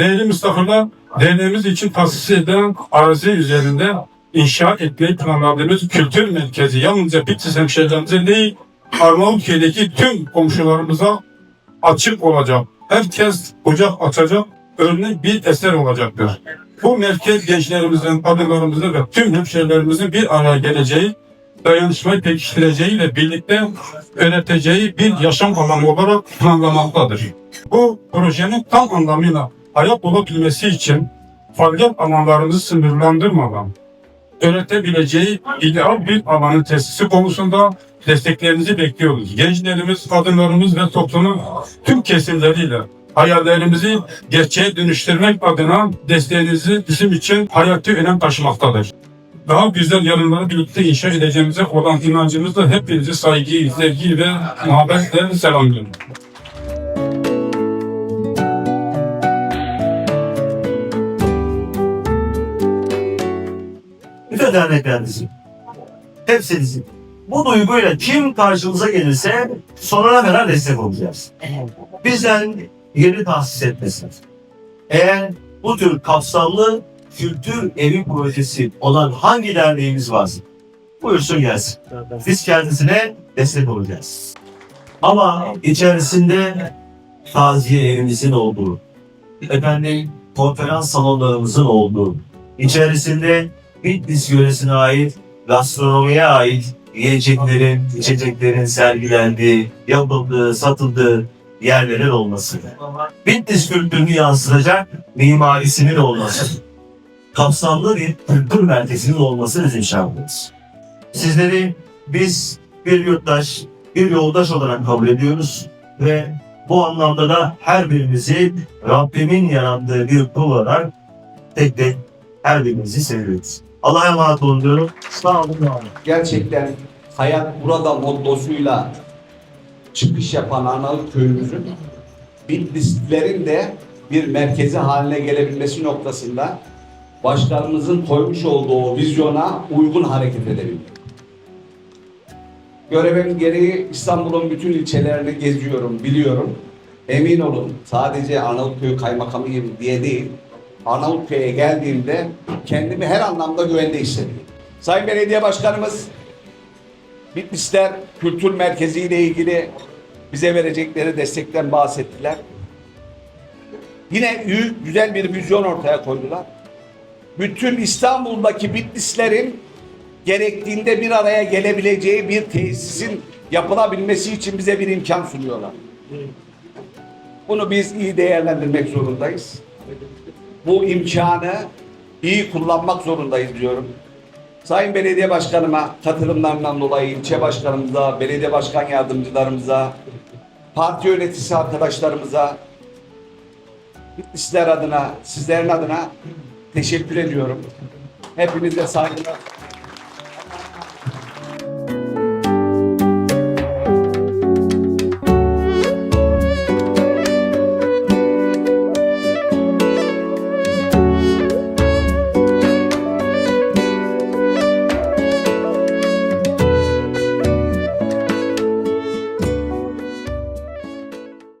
Değerli Mustafa'lar, derneğimiz için tahsis edilen arazi üzerinde inşa etmeyi planladığımız kültür merkezi yalnızca Bitlis hemşehrilerimize değil, Arnavutköy'deki tüm komşularımıza açık olacak. Herkes ocak açacak, örnek bir eser olacaktır. Bu merkez gençlerimizin, kadınlarımızın ve tüm hemşehrilerimizin bir araya geleceği, dayanışmayı pekiştireceği ve birlikte öğreteceği bir yaşam alanı olarak planlamaktadır. Bu projenin tam anlamıyla hayat olabilmesi için faaliyet alanlarımızı sınırlandırmadan öğretebileceği ideal bir alanın tesisi konusunda desteklerinizi bekliyoruz. Gençlerimiz, kadınlarımız ve toplumun tüm kesimleriyle hayallerimizi gerçeğe dönüştürmek adına desteğinizi bizim için hayati önem taşımaktadır. Daha güzel yarınları birlikte inşa edeceğimize olan inancımızla hepinizi saygı, sevgi ve muhabbetle selamlıyorum. Bütün derneklerinizin, hepsinizin bu duyguyla kim karşımıza gelirse sonuna kadar destek olacağız. Bizden yeri tahsis etmesin. Eğer bu tür kapsamlı kültür evi projesi olan hangi derneğimiz varsa buyursun gelsin. Biz kendisine destek olacağız. Ama içerisinde taziye evimizin olduğu, efendim konferans salonlarımızın olduğu, içerisinde Bitlis yöresine ait, gastronomiye ait yiyeceklerin, içeceklerin sergilendiği, yapıldığı, satıldığı yerlerin olması. Bitlis kültürünü yansıtacak mimarisinin olması. Kapsamlı bir kültür merkezinin olması bizim şartımız. Sizleri biz bir yurttaş, bir yoldaş olarak kabul ediyoruz ve bu anlamda da her birimizi Rabbimin yarattığı bir kul olarak tek tek her birimizi seviyoruz. Allah'a emanet olun diyorum. Sağ olun. var gerçekten hayat burada mottosuyla çıkış yapan Arnavut köyümüzün Bitlislilerin de bir merkezi haline gelebilmesi noktasında başkanımızın koymuş olduğu vizyona uygun hareket edebildik. Görevim gereği İstanbul'un bütün ilçelerini geziyorum, biliyorum. Emin olun sadece Arnavutköy kaymakamıyım diye değil, Arnavutköy'e geldiğimde kendimi her anlamda güvende hissediyorum. Sayın Belediye Başkanımız Bitlisler Kültür Merkezi ile ilgili bize verecekleri destekten bahsettiler. Yine büyük, güzel bir vizyon ortaya koydular. Bütün İstanbul'daki Bitlislerin gerektiğinde bir araya gelebileceği bir tesisin yapılabilmesi için bize bir imkan sunuyorlar. Bunu biz iyi değerlendirmek zorundayız. Bu imkanı iyi kullanmak zorundayız diyorum. Sayın Belediye Başkanıma katılımlarından dolayı ilçe başkanımıza, belediye başkan yardımcılarımıza, parti yöneticisi arkadaşlarımıza, Bitlisler adına, sizlerin adına teşekkür ediyorum. Hepinize saygılar.